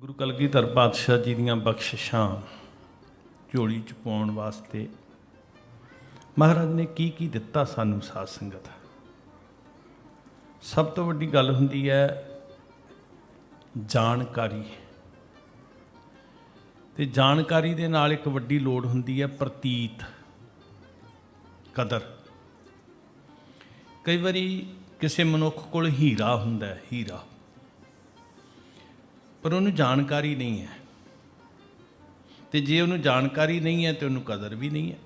ਗੁਰੂ ਕਲਗੀਧਰ ਪਾਤਸ਼ਾਹ ਜੀ ਦੀਆਂ ਬਖਸ਼ਿਸ਼ਾਂ ਝੋਲੀ ਚ ਪਾਉਣ ਵਾਸਤੇ ਮਹਾਰਾਜ ਨੇ ਕੀ ਕੀ ਦਿੱਤਾ ਸਾਨੂੰ ਸਾਧ ਸੰਗਤ? ਸਭ ਤੋਂ ਵੱਡੀ ਗੱਲ ਹੁੰਦੀ ਹੈ ਜਾਣਕਾਰੀ। ਤੇ ਜਾਣਕਾਰੀ ਦੇ ਨਾਲ ਇੱਕ ਵੱਡੀ ਲੋੜ ਹੁੰਦੀ ਹੈ ਪ੍ਰਤੀਤ, ਕਦਰ। ਕਈ ਵਾਰੀ ਕਿਸੇ ਮਨੁੱਖ ਕੋਲ ਹੀਰਾ ਹੁੰਦਾ ਹੈ, ਹੀਰਾ। ਪਰ ਉਹਨੂੰ ਜਾਣਕਾਰੀ ਨਹੀਂ ਹੈ। ਤੇ ਜੇ ਉਹਨੂੰ ਜਾਣਕਾਰੀ ਨਹੀਂ ਹੈ ਤੇ ਉਹਨੂੰ ਕਦਰ ਵੀ ਨਹੀਂ ਹੈ।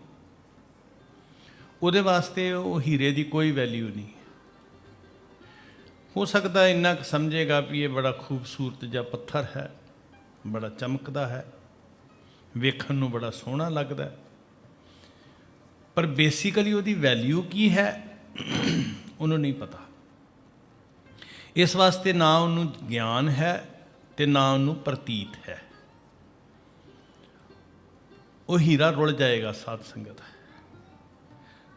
ਉਹਦੇ ਵਾਸਤੇ ਉਹ ਹੀਰੇ ਦੀ ਕੋਈ ਵੈਲਿਊ ਨਹੀਂ ਹੋ। ਸਕਦਾ ਇੰਨਾ ਕੁ ਸਮਝੇਗਾ ਵੀ ਇਹ ਬੜਾ ਖੂਬਸੂਰਤ ਜਿਹਾ ਪੱਥਰ ਹੈ, ਬੜਾ ਚਮਕਦਾ ਹੈ। ਵੇਖਣ ਨੂੰ ਬੜਾ ਸੋਹਣਾ ਲੱਗਦਾ ਹੈ। ਪਰ ਬੇਸਿਕਲੀ ਉਹਦੀ ਵੈਲਿਊ ਕੀ ਹੈ? ਉਹਨੂੰ ਨਹੀਂ ਪਤਾ। ਇਸ ਵਾਸਤੇ ਨਾ ਉਹਨੂੰ ਗਿਆਨ ਹੈ ਤੇ ਨਾ ਉਹਨੂੰ ਪ੍ਰਤੀਤ ਹੈ। ਉਹ ਹੀਰਾ ਰੁਲ ਜਾਏਗਾ, ਸਾਧ ਸੰਗਤ।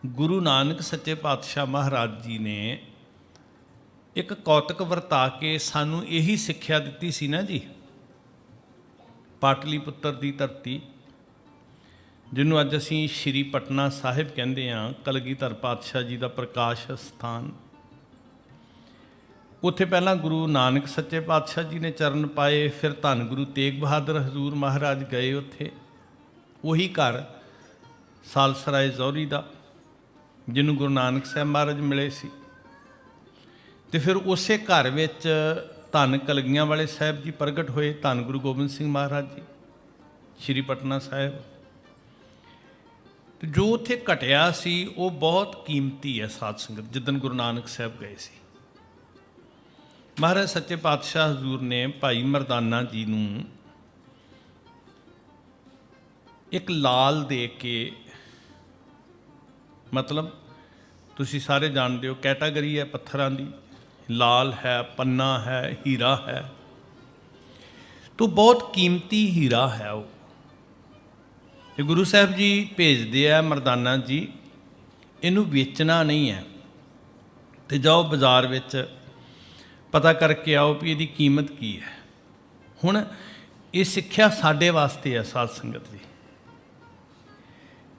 ਗੁਰੂ ਨਾਨਕ ਸੱਚੇ ਪਾਤਸ਼ਾਹ ਮਹਾਰਾਜ ਜੀ ਨੇ ਇੱਕ ਕੌਤਕ ਵਰਤਾ ਕੇ ਸਾਨੂੰ ਇਹੀ ਸਿੱਖਿਆ ਦਿੱਤੀ ਸੀ ਨਾ ਜੀ। ਪਾਟਲੀ ਪੁੱਤਰ ਦੀ ਧਰਤੀ, ਜਿਹਨੂੰ ਅੱਜ ਅਸੀਂ ਸ਼੍ਰੀ ਪਟਨਾ ਸਾਹਿਬ ਕਹਿੰਦੇ ਹਾਂ, ਕਲਗੀਧਰ ਪਾਤਸ਼ਾਹ ਜੀ ਦਾ ਪ੍ਰਕਾਸ਼ ਸਥਾਨ। ਉੱਥੇ ਪਹਿਲਾਂ ਗੁਰੂ ਨਾਨਕ ਸੱਚੇ ਪਾਤਸ਼ਾਹ ਜੀ ਨੇ ਚਰਨ ਪਾਏ, ਫਿਰ ਧੰਨ ਗੁਰੂ ਤੇਗ ਬਹਾਦਰ ਹਜ਼ੂਰ ਮਹਾਰਾਜ ਗਏ ਉੱਥੇ। ਉਹੀ ਘਰ ਸਾਲਸਰਾਏ ਜ਼ੌਰੀ ਦਾ, ਜਿਹਨੂੰ ਗੁਰੂ ਨਾਨਕ ਸਾਹਿਬ ਮਹਾਰਾਜ ਮਿਲੇ ਸੀ। ਤੇ ਫਿਰ ਉਸੇ ਘਰ ਵਿੱਚ ਧੰਨ ਕਲਗੀਆਂ ਵਾਲੇ ਸਾਹਿਬ ਜੀ ਪ੍ਰਗਟ ਹੋਏ, ਧੰਨ ਗੁਰੂ ਗੋਬਿੰਦ ਸਿੰਘ ਮਹਾਰਾਜ ਜੀ, ਸ਼੍ਰੀ ਪਟਨਾ ਸਾਹਿਬ। ਤੇ ਜੋ ਉੱਥੇ ਘਟਿਆ ਸੀ, ਉਹ ਬਹੁਤ ਕੀਮਤੀ ਹੈ ਸਾਧ ਸੰਗਤ ਜਿੱਦਨ ਗੁਰੂ ਨਾਨਕ ਸਾਹਿਬ ਗਏ ਸੀ। ਮਹਾਰਾਜ ਸੱਚੇ ਪਾਤਸ਼ਾਹ ਹਜ਼ੂਰ ਨੇ ਭਾਈ ਮਰਦਾਨਾ ਜੀ ਨੂੰ ਇੱਕ ਲਾਲ ਦੇ ਕੇ, ਮਤਲਬ ਤੁਸੀਂ ਸਾਰੇ ਜਾਣਦੇ ਹੋ, ਕੈਟਾਗਰੀ ਹੈ ਪੱਥਰਾਂ ਦੀ। ਲਾਲ ਹੈ, ਪੰਨਾ ਹੈ, ਹੀਰਾ ਹੈ। ਤੋ ਬਹੁਤ ਕੀਮਤੀ ਹੀਰਾ ਹੈ ਉਹ। ਤੇ ਗੁਰੂ ਸਾਹਿਬ ਜੀ ਭੇਜਦੇ ਆ ਮਰਦਾਨਾ ਜੀ, ਇਹਨੂੰ ਵੇਚਣਾ ਨਹੀਂ ਹੈ। ਤੇ ਜਾਓ ਬਾਜ਼ਾਰ ਵਿੱਚ ਪਤਾ ਕਰਕੇ ਆਓ ਵੀ ਇਹਦੀ ਕੀਮਤ ਕੀ ਹੈ। ਹੁਣ ਇਹ ਸਿੱਖਿਆ ਸਾਡੇ ਵਾਸਤੇ ਹੈ ਸਾਧ ਸੰਗਤ ਦੀ।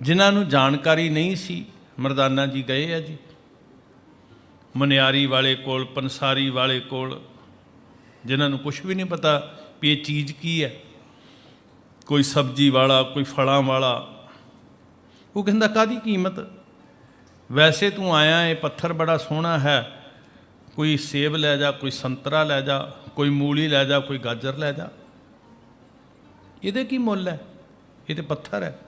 ਜਿਨ੍ਹਾਂ ਨੂੰ ਜਾਣਕਾਰੀ ਨਹੀਂ ਸੀ, ਮਰਦਾਨਾ ਜੀ ਗਏ ਆ ਜੀ। ਮਨਿਆਰੀ ਵਾਲੇ ਕੋਲ, ਪੰਸਾਰੀ ਵਾਲੇ ਕੋਲ, ਜਿਨ੍ਹਾਂ ਨੂੰ ਕੁਝ ਵੀ ਨਹੀਂ ਪਤਾ ਵੀ ਇਹ ਚੀਜ਼ ਕੀ ਹੈ। ਕੋਈ ਸਬਜ਼ੀ ਵਾਲਾ, ਕੋਈ ਫਲਾਂ ਵਾਲਾ। ਉਹ ਕਹਿੰਦਾ ਕਾਦੀ ਕੀਮਤ? ਵੈਸੇ ਤੂੰ ਆਇਆ, ਇਹ ਪੱਥਰ ਬੜਾ ਸੋਹਣਾ ਹੈ ਕੋਈ ਸੇਬ ਲੈ ਜਾ, ਕੋਈ ਸੰਤਰਾ ਲੈ ਜਾ, ਕੋਈ ਮੂਲੀ ਲੈ ਜਾ, ਕੋਈ ਗਾਜਰ ਲੈ ਜਾ। ਇਹਦੇ ਕੀ ਮੁੱਲ ਹੈ? ਇਹ ਤੇ ਪੱਥਰ ਹੈ।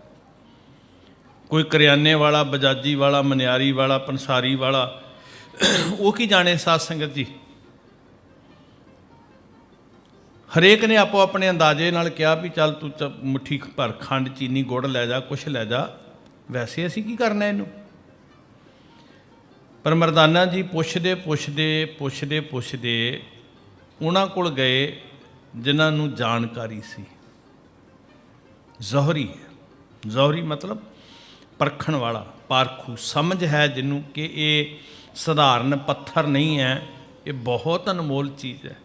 ਕੋਈ ਕਰਿਆਨੇ ਵਾਲਾ, ਬਜਾਜੀ ਵਾਲਾ, ਮਨਿਆਰੀ ਵਾਲਾ, ਪੰਸਾਰੀ ਵਾਲਾ, ਉਹ ਕੀ ਜਾਣੇ ਸਾਧ ਸੰਗਤ ਜੀ? ਹਰੇਕ ਨੇ ਆਪੋ ਆਪਣੇ ਅੰਦਾਜ਼ੇ ਨਾਲ ਕਿਹਾ ਵੀ ਚੱਲ ਤੂੰ ਚ- ਮੁੱਠੀ ਭਰ, ਖੰਡ, ਚੀਨੀ, ਗੁੜ ਲੈ ਜਾ, ਕੁਛ ਲੈ ਜਾ। ਵੈਸੇ ਅਸੀਂ ਕੀ ਕਰਨਾ ਇਹਨੂੰ? ਪਰ ਮਰਦਾਨਾ ਜੀ ਪੁੱਛਦੇ ਪੁੱਛਦੇ ਪੁੱਛਦੇ ਪੁੱਛਦੇ ਉਹਨਾਂ ਕੋਲ ਗਏ ਜਿਨ੍ਹਾਂ ਨੂੰ ਜਾਣਕਾਰੀ ਸੀ। ਜ਼ਹਰੀ ਜ਼ਹਰੀ ਮਤਲਬ ਪਰਖਣ ਵਾਲਾ, ਪਾਰਖੂ। ਸਮਝ ਹੈ ਜਿਹਨੂੰ ਕਿ ਇਹ ਸਧਾਰਨ ਪੱਥਰ ਨਹੀਂ ਹੈ, ਇਹ ਬਹੁਤ ਅਨਮੋਲ ਚੀਜ਼ ਹੈ।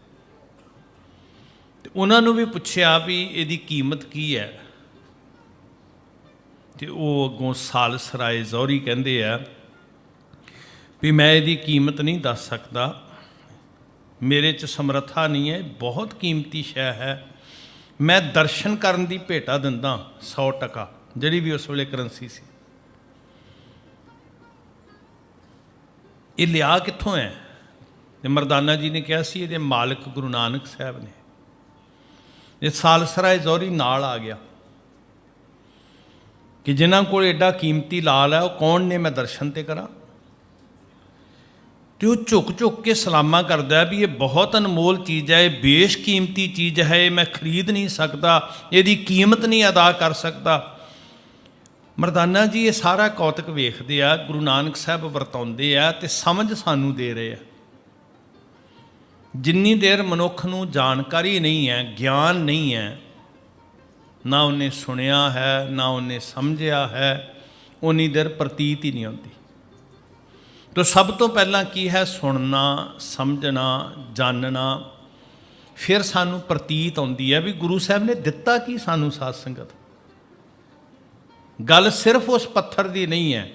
ਤੇ ਉਹਨਾਂ ਨੂੰ ਵੀ ਪੁੱਛਿਆ ਵੀ ਇਹਦੀ ਕੀਮਤ ਕੀ ਹੈ। ਤੇ ਉਹ ਅੱਗੋਂ ਸਾਲਸਰਾਏ ਜ਼ੌਰੀ ਕਹਿੰਦੇ ਆ ਵੀ ਮੈਂ ਇਹਦੀ ਕੀਮਤ ਨਹੀਂ ਦੱਸ ਸਕਦਾ। ਮੇਰੇ 'ਚ ਸਮਰੱਥਾ ਨਹੀਂ ਹੈ, ਬਹੁਤ ਕੀਮਤੀ ਸ਼ੈ ਹੈ। ਮੈਂ ਦਰਸ਼ਨ ਕਰਨ ਦੀ ਭੇਟਾ ਦਿੰਦਾ 100 ਟਕਾ, ਜਿਹੜੀ ਵੀ ਉਸ ਵੇਲੇ ਕਰੰਸੀ ਸੀ। ਇਹ ਲਿਆ ਕਿੱਥੋਂ ਹੈ? ਤੇ ਮਰਦਾਨਾ ਜੀ ਨੇ ਕਿਹਾ ਸੀ, ਇਹਦੇ ਮਾਲਕ ਗੁਰੂ ਨਾਨਕ ਸਾਹਿਬ ਨੇ। ਇਹ ਸਾਲਸਰਾਏ ਜ਼ੌਰੀ ਨਾਲ ਆ ਗਿਆ। ਕਿ ਜਿਨ੍ਹਾਂ ਕੋਲ ਐਡਾ ਕੀਮਤੀ ਲਾਲ ਹੈ, ਉਹ ਕੌਣ ਨੇ? ਮੈਂ ਦਰਸ਼ਨ ਤੇ ਕਰਾਂ। ਤੇ ਉਹ ਝੁਕ ਝੁਕ ਕੇ ਸਲਾਮਾਂ ਕਰਦਾ ਵੀ ਇਹ ਬਹੁਤ ਅਨਮੋਲ ਚੀਜ਼ ਹੈ, ਇਹ ਬੇਸ਼ਕੀਮਤੀ ਚੀਜ਼ ਹੈ, ਇਹ ਮੈਂ ਖਰੀਦ ਨਹੀਂ ਸਕਦਾ, ਇਹਦੀ ਕੀਮਤ ਨਹੀਂ ਅਦਾ ਕਰ ਸਕਦਾ। ਮਰਦਾਨਾ ਜੀ, ਇਹ ਸਾਰਾ ਕੌਤਕ ਵੇਖਦੇ ਆ, ਗੁਰੂ ਨਾਨਕ ਸਾਹਿਬ ਵਰਤਾਉਂਦੇ ਆ ਤੇ ਸਮਝ ਸਾਨੂੰ ਦੇ ਰਹੇ ਆ। ਜਿੰਨੀ ਦੇਰ ਮਨੁੱਖ ਨੂੰ ਜਾਣਕਾਰੀ ਨਹੀਂ ਹੈ, ਗਿਆਨ ਨਹੀਂ ਹੈ, ਨਾ ਉਹਨੇ ਸੁਣਿਆ ਹੈ, ਨਾ ਉਹਨੇ ਸਮਝਿਆ ਹੈ ਉਨੀ ਦੇਰ ਪ੍ਰਤੀਤ ਹੀ ਨਹੀਂ ਹੁੰਦੀ। ਤੋ ਸਭ ਤੋਂ ਪਹਿਲਾਂ ਕੀ ਹੈ? ਸੁਣਨਾ, ਸਮਝਣਾ, ਜਾਣਨਾ। ਫਿਰ ਸਾਨੂੰ ਪ੍ਰਤੀਤ ਆਉਂਦੀ ਹੈ ਵੀ ਗੁਰੂ ਸਾਹਿਬ ਨੇ ਦਿੱਤਾ ਕੀ ਸਾਨੂੰ ਸਾਧ ਸੰਗਤ? ਗੱਲ ਸਿਰਫ ਉਸ ਪੱਥਰ ਦੀ ਨਹੀਂ ਹੈ।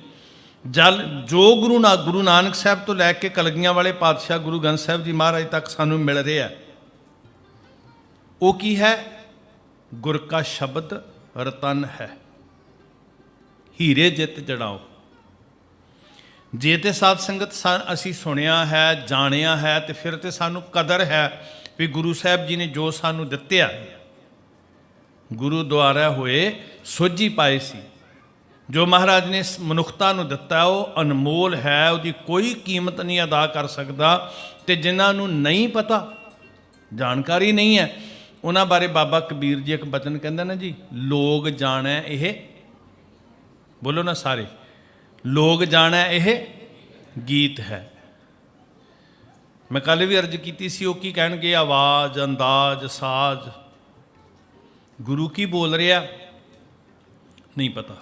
ਜਲ, ਜੋ ਗੁਰੂ ਨਾ, ਗੁਰੂ ਨਾਨਕ ਸਾਹਿਬ ਤੋਂ ਲੈ ਕੇ ਕਲਗੀਆਂ ਵਾਲੇ ਪਾਤਸ਼ਾਹ ਗੁਰੂ ਗ੍ਰੰਥ ਸਾਹਿਬ ਜੀ ਮਹਾਰਾਜ ਤੱਕ ਸਾਨੂੰ ਮਿਲ ਰਿਹਾ ਉਹ ਕੀ ਹੈ? ਗੁਰ ਕਾ ਸ਼ਬਦ ਰਤਨ ਹੈ। ਹੀਰੇ ਜਿੱਤ ਜੜਾਓ। ਜੇ ਤੇ ਸਾਧ ਸੰਗਤ ਸਾ- ਅਸੀਂ ਸੁਣਿਆ ਹੈ, ਜਾਣਿਆ ਹੈ ਤੇ ਫਿਰ ਤੇ ਸਾਨੂੰ ਕਦਰ ਹੈ ਵੀ ਗੁਰੂ ਸਾਹਿਬ ਜੀ ਨੇ ਜੋ ਸਾਨੂੰ ਦਿੱਤਿਆ, ਗੁਰੂ ਦੁਆਰਾ ਹੋਏ ਸੋਝੀ ਪਾਏ ਸੀ। ਜੋ ਮਹਾਰਾਜ ਨੇ ਮਨੁੱਖਤਾ ਨੂੰ ਦਿੱਤਾ, ਉਹ ਅਨਮੋਲ ਹੈ, ਉਹਦੀ ਕੋਈ ਕੀਮਤ ਨਹੀਂ ਅਦਾ ਕਰ ਸਕਦਾ ਤੇ ਜਿਨ੍ਹਾਂ ਨੂੰ ਨਹੀਂ ਪਤਾ, ਜਾਣਕਾਰੀ ਨਹੀਂ ਹੈ। ਉਹਨਾਂ ਬਾਰੇ ਬਾਬਾ ਕਬੀਰ ਜੀ ਇੱਕ ਬਚਨ ਕਹਿੰਦਾ ਨਾ ਜੀ ਲੋਗ ਜਾਣੈ ਇਹ। ਬੋਲੋ ਨਾ ਸਾਰੇ। ਲੋਕ ਜਾਣੈ ਇਹ ਗੀਤ ਹੈ। ਮੈਂ ਕੱਲ ਵੀ ਅਰਜ਼ ਕੀਤੀ ਸੀ, ਉਹ ਕੀ ਕਹਿਣਗੇ? ਆਵਾਜ਼, ਅੰਦਾਜ਼, ਸਾਜ਼। ਗੁਰੂ ਕੀ ਬੋਲ ਰਿਹਾ? ਨਹੀਂ ਪਤਾ।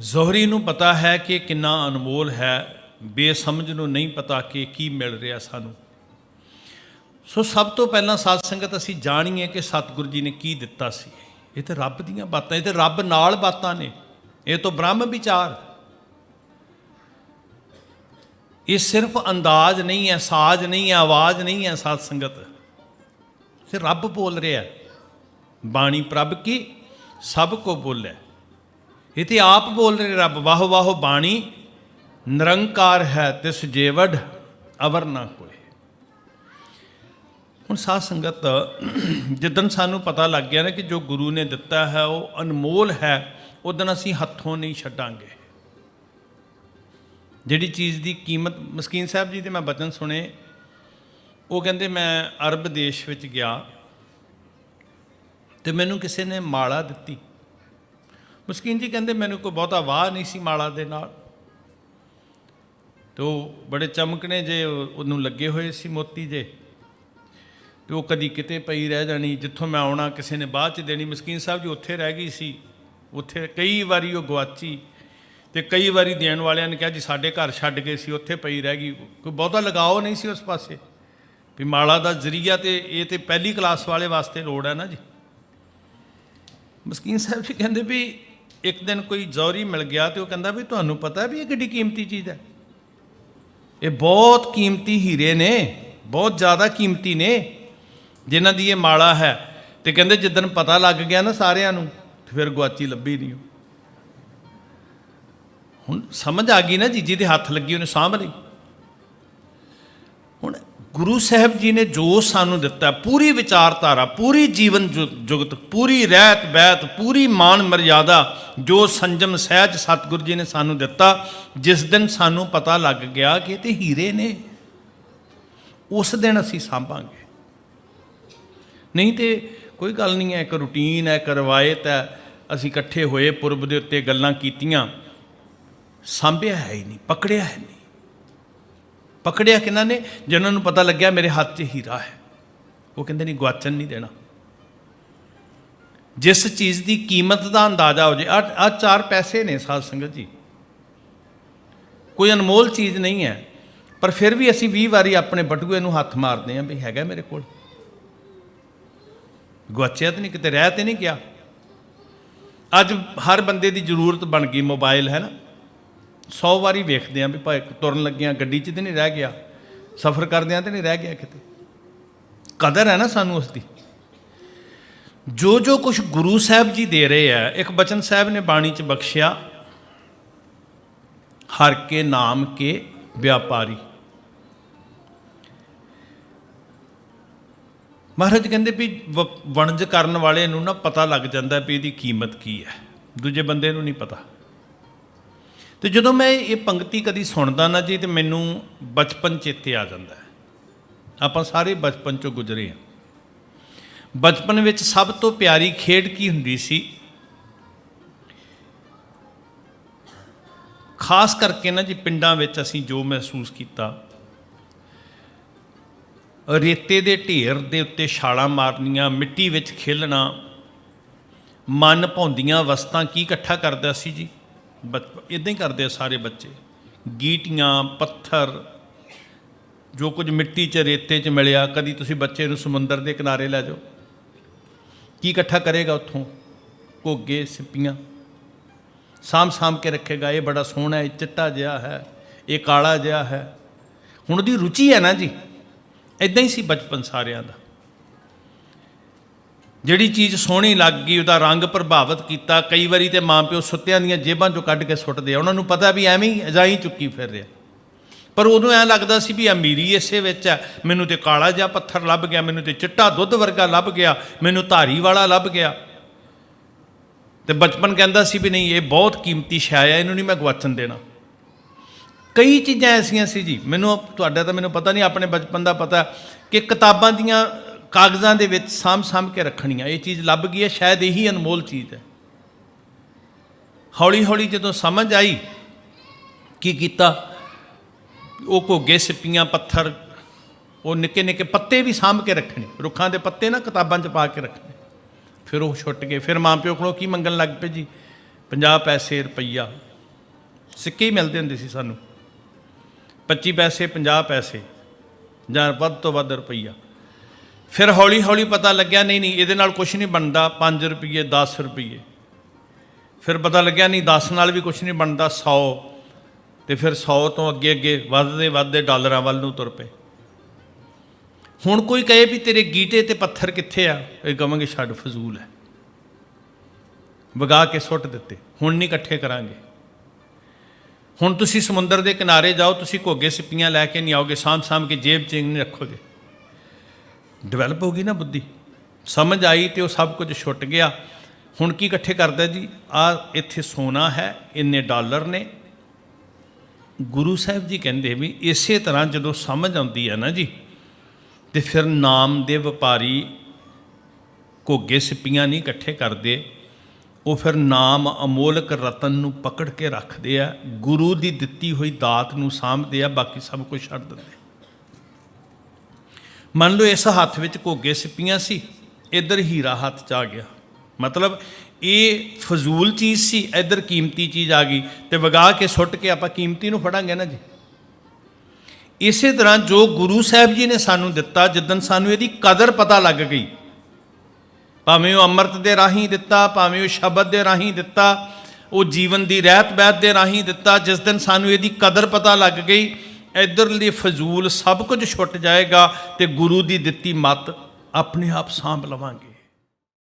ਜ਼ੋਹਰੀ ਨੂੰ ਪਤਾ ਹੈ ਕਿ ਕਿੰਨਾ ਅਨਮੋਲ ਹੈ। ਬੇਸਮਝ ਨੂੰ ਨਹੀਂ ਪਤਾ ਕਿ ਕੀ ਮਿਲ ਰਿਹਾ ਸਾਨੂੰ। ਸੋ ਸਭ ਤੋਂ ਪਹਿਲਾਂ ਸਾਧ ਸੰਗਤ ਅਸੀਂ ਜਾਣੀਏ ਕਿ ਸਤਿਗੁਰੂ ਜੀ ਨੇ ਕੀ ਦਿੱਤਾ ਸੀ। ਇਹ ਤੇ ਰੱਬ ਦੀਆਂ ਬਾਤਾਂ, ਇਹ ਤੇ ਰੱਬ ਨਾਲ ਬਾਤਾਂ ਨੇ। ਇਹ ਤੋਂ ਬ੍ਰਹਮ ਵਿਚਾਰ। ਇਹ ਸਿਰਫ ਅੰਦਾਜ਼ ਨਹੀਂ ਹੈ, ਸਾਜ਼ ਨਹੀਂ ਹੈ, ਆਵਾਜ਼ ਨਹੀਂ ਹੈ ਸਾਧ ਸੰਗਤ। ਤੇ ਰੱਬ ਬੋਲ ਰਿਹਾ ਬਾਣੀ ਪ੍ਰਭ ਕੀ? ਸਭ ਕੋ ਬੋਲੇ। ਇਹ ਤੇ ਆਪ ਬੋਲ ਰਹੇ ਰੱਬ। ਵਾਹ ਵਾਹ ਬਾਣੀ। ਨਿਰੰਕਾਰ ਹੈ ਤਿਸ ਜੇਵੜ, ਅਵਰ ਨਾ ਕੋਈ ਹੁਣ ਸਾਧ ਸੰਗਤ ਜਿੱਦਨ ਸਾਨੂੰ ਪਤਾ ਲੱਗ ਗਿਆ ਨਾ ਕਿ ਜੋ ਗੁਰੂ ਨੇ ਦਿੱਤਾ ਹੈ, ਉਹ ਅਨਮੋਲ ਹੈ ਉਦੋਂ ਅਸੀਂ ਹੱਥੋਂ ਨਹੀਂ ਛੱਡਾਂਗੇ। ਜਿਹੜੀ ਚੀਜ਼ ਦੀ ਕੀਮਤ, ਮਸਕੀਨ ਸਾਹਿਬ ਜੀ ਦੇ ਮੈਂ ਬਚਨ ਸੁਣੇ, ਉਹ ਕਹਿੰਦੇ, ਮੈਂ ਅਰਬ ਦੇਸ਼ ਵਿੱਚ ਗਿਆ ਤੇ ਮੈਨੂੰ ਕਿਸੇ ਨੇ ਮਾਲਾ ਦਿੱਤੀ। ਮਸਕੀਨ ਜੀ ਕਹਿੰਦੇ, ਮੈਨੂੰ ਕੋਈ ਬਹੁਤਾ ਵਾਹ ਨਹੀਂ ਸੀ ਮਾਲਾ ਦੇ ਨਾਲ। ਤੇ ਉਹ ਬੜੇ ਚਮਕਣੇ ਜੇ ਉਹਨੂੰ ਲੱਗੇ ਹੋਏ ਸੀ ਮੋਤੀ ਜੇ। ਤੇ ਉਹ ਕਦੀ ਕਿਤੇ ਪਈ ਰਹਿ ਜਾਣੀ, ਜਿੱਥੋਂ ਮੈਂ ਆਉਣਾ ਕਿਸੇ ਨੇ ਬਾਅਦ ਚ ਦੇਣੀ। ਮਸਕੀਨ ਸਾਹਿਬ ਜੀ ਉੱਥੇ ਰਹਿ ਗਈ ਸੀ। ਉੱਥੇ ਕਈ ਵਾਰੀ ਉਹ ਗਵਾਚੀ ਤੇ ਕਈ ਵਾਰੀ ਦੇਣ ਵਾਲਿਆਂ ਨੇ ਕਿਹਾ ਜੀ ਸਾਡੇ ਘਰ ਛੱਡ ਗਏ ਸੀ, ਉੱਥੇ ਪਈ ਰਹਿ ਗਈ। ਕੋਈ ਬਹੁਤਾ ਲਗਾਓ ਨਹੀਂ ਸੀ ਉਸ ਪਾਸੇ। ਵੀ ਮਾਲਾ ਦਾ ਜ਼ਰੀਆ ਤੇ ਇਹ ਤੇ ਪਹਿਲੀ ਕਲਾਸ ਵਾਲੇ ਵਾਸਤੇ ਲੋੜ ਹੈ ਨਾ ਜੀ। ਮਸਕੀਨ ਸਾਹਿਬ ਜੀ ਕਹਿੰਦੇ ਵੀ ਇੱਕ ਦਿਨ ਕੋਈ ਜ਼ੌਰੀ ਮਿਲ ਗਿਆ ਤੇ ਉਹ ਕਹਿੰਦਾ ਵੀ ਤੁਹਾਨੂੰ ਪਤਾ ਵੀ ਇਹ ਕਿੱਡੀ ਕੀਮਤੀ ਚੀਜ਼ ਹੈ। ਇਹ ਬਹੁਤ ਕੀਮਤੀ ਹੀਰੇ ਨੇ, ਬਹੁਤ ਜ਼ਿਆਦਾ ਕੀਮਤੀ ਨੇ। ਜਿਨ੍ਹਾਂ ਦੀ ਇਹ ਮਾਲਾ ਹੈ ਤੇ ਕਹਿੰਦੇ ਜਿੱਦਨ ਪਤਾ ਲੱਗ ਗਿਆ ਨਾ ਸਾਰਿਆਂ ਨੂੰ ਫਿਰ ਗੁਆਚੀ ਲੱਭੀ ਨਹੀਂ ਉਹ। ਹੁਣ ਸਮਝ ਆ ਗਈ ਨਾ ਜੀ ਜਿਹਦੇ ਹੱਥ ਲੱਗੀ ਉਹਨੇ ਸਾਂਭ ਲਈ ਹੁਣ ਗੁਰੂ ਸਾਹਿਬ ਜੀ ਨੇ ਜੋ ਸਾਨੂੰ ਦਿੱਤਾ, ਪੂਰੀ ਵਿਚਾਰਧਾਰਾ, ਪੂਰੀ ਜੀਵਨ ਜੁ- ਜੁਗਤ, ਪੂਰੀ ਰਹਿਤ ਬੈਤ ਪੂਰੀ ਮਾਨ ਮਰਿਆਦਾ ਜੋ ਸੰਜਮ ਸਹਿਜ ਸਤਿਗੁਰੂ ਜੀ ਨੇ ਸਾਨੂੰ ਦਿੱਤਾ, ਜਿਸ ਦਿਨ ਸਾਨੂੰ ਪਤਾ ਲੱਗ ਗਿਆ ਕਿ ਤੇ ਹੀਰੇ ਨੇ, ਉਸ ਦਿਨ ਅਸੀਂ ਸਾਂਭਾਂਗੇ। ਨਹੀਂ ਤੇ ਕੋਈ ਗੱਲ ਨਹੀਂ ਹੈ, ਇੱਕ ਰੁਟੀਨ ਹੈ, ਇੱਕ ਰਵਾਇਤ ਹੈ। ਅਸੀਂ ਇਕੱਠੇ ਹੋਏ ਪੁਰਬ ਦੇ ਉੱਤੇ ਗੱਲਾਂ ਕੀਤੀਆਂ। ਸਾਂਭਿਆ ਹੈ ਹੀ ਨਹੀਂ, ਪਕੜਿਆ ਹੈ ਨਹੀਂ। ਪਕੜਿਆ ਕਿਹਨਾਂ ਨੇ? ਜਿਨ੍ਹਾਂ ਨੂੰ ਪਤਾ ਲੱਗਿਆ ਮੇਰੇ ਹੱਥ 'ਚ ਹੀਰਾ ਹੈ। ਉਹ ਕਹਿੰਦੇ ਨਹੀਂ ਗਵਾਚਣ ਨਹੀਂ ਦੇਣਾ। ਜਿਸ ਚੀਜ਼ ਦੀ ਕੀਮਤ ਦਾ ਅੰਦਾਜ਼ਾ ਹੋ ਜੇ ਆ ਆ ਚਾਰ ਪੈਸੇ ਨੇ ਸਾਧ ਸੰਗਤ ਜੀ। ਕੋਈ ਅਨਮੋਲ ਚੀਜ਼ ਨਹੀਂ ਹੈ। ਪਰ ਫਿਰ ਵੀ ਅਸੀਂ 20 ਵਾਰੀ ਆਪਣੇ ਬਟੂਏ ਨੂੰ ਹੱਥ ਮਾਰਦੇ ਹਾਂ ਵੀ ਹੈਗਾ ਮੇਰੇ ਕੋਲ। ਗੁਆਚਿਆ ਤਾਂ ਨਹੀਂ, ਕਿਤੇ ਰਹਿ ਤੇ ਨਹੀਂ ਗਿਆ। ਅੱਜ ਹਰ ਬੰਦੇ ਦੀ ਜ਼ਰੂਰਤ ਬਣ ਗਈ ਮੋਬਾਈਲ, ਹੈ ਨਾ? 100 ਵਾਰੀ ਵੇਖਦੇ ਆਂ ਵੀ ਭਾਵੇਂ ਤੁਰਨ ਲੱਗਿਆਂ, ਗੱਡੀ 'ਚ ਤੇ ਨਹੀਂ ਰਹਿ ਗਿਆ। ਸਫ਼ਰ ਕਰਦਿਆਂ ਤੇ ਨਹੀਂ ਰਹਿ ਗਿਆ ਕਿਤੇ। ਕਦਰ ਹੈ ਨਾ ਸਾਨੂੰ ਉਸ ਦੀ। ਜੋ ਜੋ ਕੁਝ ਗੁਰੂ ਸਾਹਿਬ ਜੀ ਦੇ ਰਹੇ ਆ, ਇੱਕ ਬਚਨ ਸਾਹਿਬ ਨੇ ਬਾਣੀ 'ਚ ਬਖਸ਼ਿਆ, ਹਰ ਕੇ ਨਾਮ ਕੇ ਵਪਾਰੀ ਮਹਾਰਾਜ ਕਹਿੰਦੇ ਵੀ ਵ- ਵਣਜ ਕਰਨ ਵਾਲੇ ਨੂੰ ਨਾ ਪਤਾ ਲੱਗ ਜਾਂਦਾ ਵੀ ਇਹਦੀ ਕੀਮਤ ਕੀ ਹੈ। ਦੂਜੇ ਬੰਦੇ ਨੂੰ ਨਹੀਂ ਪਤਾ। ਤੇ ਜਦੋਂ ਮੈਂ ਇਹ ਪੰਕਤੀ ਕਦੀ ਸੁਣਦਾ ਨਾ ਜੀ, ਤੇ ਮੈਨੂੰ ਬਚਪਨ ਚੇਤੇ ਆ ਜਾਂਦਾ ਆਪਾਂ ਸਾਰੇ ਬਚਪਨ ਚੋਂ ਗੁਜ਼ਰੇ ਹਾਂ। ਬਚਪਨ ਵਿੱਚ ਸਭ ਤੋਂ ਪਿਆਰੀ ਖੇਡ ਕੀ ਹੁੰਦੀ ਸੀ? ਖਾਸ ਕਰਕੇ ਨਾ ਜੀ, ਪਿੰਡਾਂ ਵਿੱਚ ਅਸੀਂ ਜੋ ਮਹਿਸੂਸ ਕੀਤਾ ਰੇਤੇ ਦੇ ਢੇਰ ਦੇ ਉੱਤੇ ਛਾਲਾਂ ਮਾਰਨੀਆਂ, ਮਿੱਟੀ ਵਿੱਚ ਖੇਲਣਾ। ਮਨ ਭੌਂਦੀਆਂ ਵਸਤਾਂ ਕੀ ਇਕੱਠਾ ਕਰਦਾ ਸੀ ਜੀ? ਇਦਾਂ ਹੀ ਕਰਦੇ ਆ ਸਾਰੇ ਬੱਚੇ। ਗੀਟੀਆਂ, ਪੱਥਰ, ਜੋ ਕੁਝ ਮਿੱਟੀ 'ਚ, ਰੇਤੇ 'ਚ ਮਿਲਿਆ, ਕਦੀ ਤੁਸੀਂ ਬੱਚੇ ਨੂੰ ਸਮੁੰਦਰ ਦੇ ਕਿਨਾਰੇ ਲੈ ਜਾਓ। ਕੀ ਇਕੱਠਾ ਕਰੇਗਾ ਉੱਥੋਂ? ਘੋਗੇ, ਸਿੱਪੀਆਂ। ਸਾਂਭ ਸਾਂਭ ਕੇ ਰੱਖੇਗਾ, ਇਹ ਬੜਾ ਸੋਹਣਾ ਹੈ, ਇਹ ਚਿੱਟਾ ਜਿਹਾ ਹੈ, ਇਹ ਕਾਲਾ ਜਿਹਾ ਹੈ। ਹੁਣ ਉਹਦੀ ਰੁਚੀ ਹੈ ਨਾ ਜੀ? ਇਦਾਂ ਹੀ ਸੀ ਬਚਪਨ ਸਾਰਿਆਂ ਦਾ। ਜਿਹੜੀ ਚੀਜ਼ ਸੋਹਣੀ ਲੱਗ ਗਈ, ਉਹਦਾ ਰੰਗ ਪ੍ਰਭਾਵਿਤ ਕੀਤਾ। ਕਈ ਵਾਰੀ ਤੇ ਮਾਪਿਓ ਸੁੱਤਿਆਂ ਦੀਆਂ ਜੇਬਾਂ ਚੋਂ ਕੱਢ ਕੇ ਸੁੱਟਦੇ ਆ। ਉਹਨਾਂ ਨੂੰ ਪਤਾ ਵੀ ਐਵੇਂ ਹੀ ਅਜਾਈ ਚੁੱਕੀ ਫਿਰ ਰਿਹਾ। ਪਰ ਉਹਨੂੰ ਐਂ ਲੱਗਦਾ ਸੀ ਵੀ ਅਮੀਰੀ ਇਸੇ ਵਿੱਚ ਹੈ। ਮੈਨੂੰ ਤੇ ਕਾਲਾ ਜਿਹਾ ਪੱਥਰ ਲੱਭ ਗਿਆ, ਮੈਨੂੰ ਤੇ ਚਿੱਟਾ ਦੁੱਧ ਵਰਗਾ ਲੱਭ ਗਿਆ, ਮੈਨੂੰ ਧਾਰੀ ਵਾਲਾ ਲੱਭ ਗਿਆ। ਤੇ ਬਚਪਨ ਕਹਿੰਦਾ ਸੀ ਵੀ ਨਹੀਂ, ਇਹ ਬਹੁਤ ਕੀਮਤੀ ਸ਼ੈ ਹੈ ਇਹਨੂੰ ਨਹੀਂ ਮੈਂ ਗਵਾਚਣ ਦੇਣਾ। ਕਈ ਚੀਜ਼ਾਂ ਐਸੀਆਂ ਸੀ ਜੀ, ਮੈਨੂੰ ਤੁਹਾਡਾ ਤਾਂ ਮੈਨੂੰ ਪਤਾ ਨਹੀਂ, ਆਪਣੇ ਬਚਪਨ ਦਾ ਪਤਾ ਕਿ ਕਿਤਾਬਾਂ ਦੀਆਂ ਕਾਗਜ਼ਾਂ ਦੇ ਵਿੱਚ ਸਾਂਭ ਸਾਂਭ ਕੇ ਰੱਖਣੀਆਂ, ਇਹ ਚੀਜ਼ ਲੱਭ ਗਈ ਹੈ, ਸ਼ਾਇਦ ਇਹੀ ਅਨਮੋਲ ਚੀਜ਼ ਹੈ। ਹੌਲੀ ਹੌਲੀ ਜਦੋਂ ਸਮਝ ਆਈ ਕੀ ਕੀਤਾ, ਉਹ ਘੋਗੇ, ਸਿੱਪੀਆਂ, ਪੱਥਰ, ਉਹ ਨਿੱਕੇ ਨਿੱਕੇ ਪੱਤੇ ਵੀ ਸਾਂਭ ਕੇ ਰੱਖਣੇ, ਰੁੱਖਾਂ ਦੇ ਪੱਤੇ ਨਾ ਕਿਤਾਬਾਂ 'ਚ ਪਾ ਕੇ ਰੱਖਣੇ। ਫਿਰ ਉਹ ਛੁੱਟ ਗਏ, ਫਿਰ ਮਾਂ ਪਿਓ ਕੋਲੋਂ ਕੀ ਮੰਗਣ ਲੱਗ ਪਏ ਜੀ? 50 ਪੈਸੇ ਰੁਪਈਆ, ਸਿੱਕੇ ਹੀ ਮਿਲਦੇ ਹੁੰਦੇ ਸੀ ਸਾਨੂੰ। 25 ਪੈਸੇ 50 ਪੈਸੇ, ਜਾਂ ਵੱਧ ਤੋਂ ਵੱਧ ਰੁਪਈਆ। ਫਿਰ ਹੌਲੀ ਹੌਲੀ ਪਤਾ ਲੱਗਿਆ, ਨਹੀਂ ਨਹੀਂ, ਇਹਦੇ ਨਾਲ ਕੁਝ ਨਹੀਂ ਬਣਦਾ 5 ਰੁਪਏ 10 ਰੁਪਏ ਫਿਰ ਪਤਾ ਲੱਗਿਆ, ਨਹੀਂ 10 ਨਾਲ ਵੀ ਕੁਝ ਨਹੀਂ ਬਣਦਾ 100 ਤੇ ਫਿਰ 100 ਤੋਂ ਅੱਗੇ ਅੱਗੇ ਵੱਧਦੇ ਵੱਧਦੇ ਡਾਲਰਾਂ ਵੱਲ ਨੂੰ ਤੁਰ ਪਏ। ਹੁਣ ਕੋਈ ਕਹੇ ਵੀ ਤੇਰੇ ਗੀਟੇ ਤੇ ਪੱਥਰ ਕਿੱਥੇ ਆ? ਇਹ ਕਵਾਂਗੇ ਛੱਡ, ਫਜ਼ੂਲ ਹੈ। ਵਗਾ ਕੇ ਸੁੱਟ ਦਿੱਤੇ। ਹੁਣ ਨਹੀਂ ਇਕੱਠੇ ਕਰਾਂਗੇ। ਹੁਣ ਤੁਸੀਂ ਸਮੁੰਦਰ ਦੇ ਕਿਨਾਰੇ ਜਾਓ, ਤੁਸੀਂ ਘੋਗੇ ਸਿੱਪੀਆਂ ਲੈ ਕੇ ਨਹੀਂ ਆਓਗੇ ਸਾਂਭ ਸਾਂਭ ਕੇ ਜੇਬ 'ਚ ਨਹੀਂ ਰੱਖੋਗੇ। ਡਿਵੈਲਪ ਹੋ ਗਈ ਨਾ ਬੁੱਧੀ। ਸਮਝ ਆਈ ਤੇ ਉਹ ਸਭ ਕੁਝ ਛੁੱਟ ਗਿਆ। ਹੁਣ ਕੀ ਇਕੱਠੇ ਕਰਦਾ ਜੀ? ਆ ਇੱਥੇ ਸੋਨਾ ਹੈ, ਇੰਨੇ ਡਾਲਰ ਨੇ। ਗੁਰੂ ਸਾਹਿਬ ਜੀ ਕਹਿੰਦੇ ਵੀ ਇਸੇ ਤਰ੍ਹਾਂ ਜਦੋਂ ਸਮਝ ਆਉਂਦੀ ਹੈ ਨਾ ਜੀ, ਤੇ ਫਿਰ ਨਾਮ ਦੇ ਵਪਾਰੀ ਘੋਗੇ ਸਿੱਪੀਆਂ ਨਹੀਂ ਇਕੱਠੇ ਕਰਦੇ। ਉਹ ਫਿਰ ਨਾਮ ਅਮੋਲਕ ਰਤਨ ਨੂੰ ਪਕੜ ਕੇ ਰੱਖਦੇ ਆ, ਗੁਰੂ ਦੀ ਦਿੱਤੀ ਹੋਈ ਦਾਤ ਨੂੰ ਸਾਂਭਦੇ ਆ, ਬਾਕੀ ਸਭ ਕੁਝ ਛੱਡ ਦਿੰਦੇ ਮੰਨ ਲਓ ਇਸ ਹੱਥ ਵਿੱਚ ਘੋਗੇ ਸਿੱਪੀਆਂ ਸੀ, ਇੱਧਰ ਹੀਰਾ ਹੱਥ 'ਚ ਆ ਗਿਆ। ਮਤਲਬ ਇਹ ਫਜ਼ੂਲ ਚੀਜ਼ ਸੀ, ਇੱਧਰ ਕੀਮਤੀ ਚੀਜ਼ ਆ ਗਈ ਤੇ ਵਗਾ ਕੇ ਸੁੱਟ ਕੇ ਆਪਾਂ ਕੀਮਤੀ ਨੂੰ ਫੜਾਂਗੇ ਨਾ ਜੀ। ਇਸੇ ਤਰ੍ਹਾਂ ਜੋ ਗੁਰੂ ਸਾਹਿਬ ਜੀ ਨੇ ਸਾਨੂੰ ਦਿੱਤਾ ਜਿੱਦਨ ਸਾਨੂੰ ਇਹਦੀ ਕਦਰ ਪਤਾ ਲੱਗ ਗਈ ਭਾਵੇਂ ਉਹ ਅੰਮ੍ਰਿਤ ਦੇ ਰਾਹੀਂ ਦਿੱਤਾ, ਭਾਵੇਂ ਉਹ ਸ਼ਬਦ ਦੇ ਰਾਹੀਂ ਦਿੱਤਾ, ਉਹ ਜੀਵਨ ਦੀ ਰਹਿਤ ਬਹਿਤ ਦੇ ਰਾਹੀਂ ਦਿੱਤਾ, ਜਿਸ ਦਿਨ ਸਾਨੂੰ ਇਹਦੀ ਕਦਰ ਪਤਾ ਲੱਗ ਗਈ, ਇਧਰਲੀ ਫਜ਼ੂਲ ਸਭ ਕੁਝ ਛੁੱਟ ਜਾਏਗਾ ਤੇ ਗੁਰੂ ਦੀ ਦਿੱਤੀ ਮੱਤ ਆਪਣੇ ਆਪ ਸਾਂਭ ਲਵਾਂਗੇ।